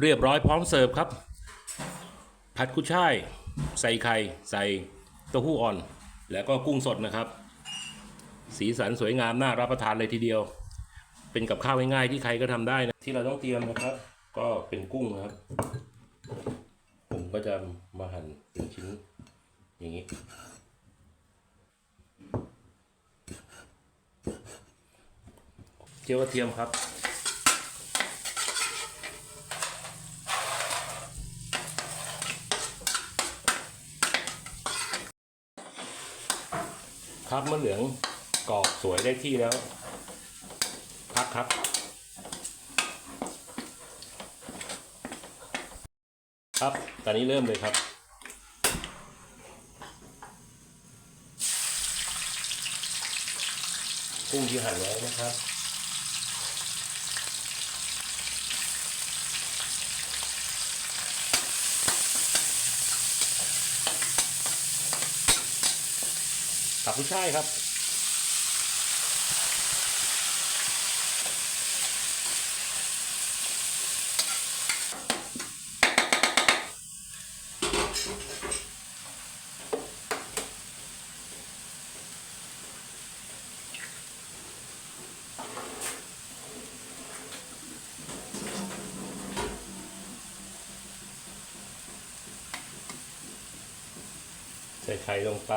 เรียบร้อยพร้อมเสิร์ฟครับ ผัดกุ้ยช่าย ใส่ไข่ ใส่เต้าหู้อ่อน แล้วก็กุ้งสดนะครับ สีสันสวยงามน่ารับประทานเลยทีเดียว เป็นกับข้าวง่ายๆที่ใครก็ทำได้นะที่เราต้องเตรียมนะครับ ก็เป็นกุ้งนะครับ ผมก็จะมาหั่นเป็นชิ้นอย่างนี้เจียวกระเทียมครับ ครับมะเหลืองกรอบสวยได้ที่แล้ว พักครับ ครับตอนนี้เริ่มเลยครับกุ้งที่หั่นไว้นะครับ ตับผู้ชายครับใส่ไข่ลงไป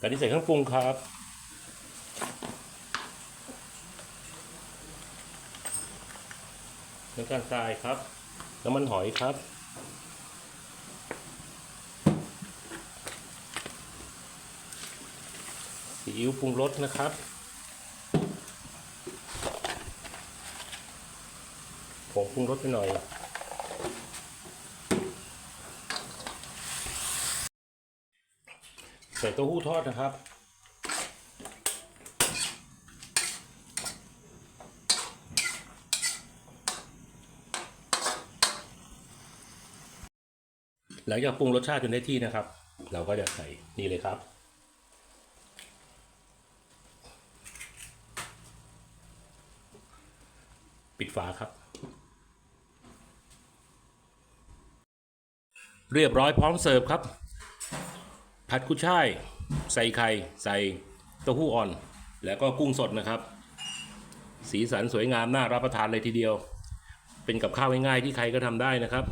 ตอนนี้ใส่เครื่องปรุงครับน้ำตาลทรายครับ น้ำมันหอยครับ ซีอิ๊วปรุงรสนะครับ ผงปรุงรสไปหน่อย ใส่เต้าหู้ทอดนะครับ หลังจากปรุงรสชาติจนได้ที่นะครับ เราก็จะใส่นี่เลยครับ ปิดฝาครับเรียบร้อยพร้อมเสิร์ฟครับ ผัดกุ้ยช่าย ใส่ไข่ ใส่เต้าหู้อ่อน แล้วก็กุ้งสดนะครับ สีสันสวยงามน่ารับประทานเลยทีเดียว เป็นกับข้าวง่ายๆที่ใครก็ทำได้นะครับ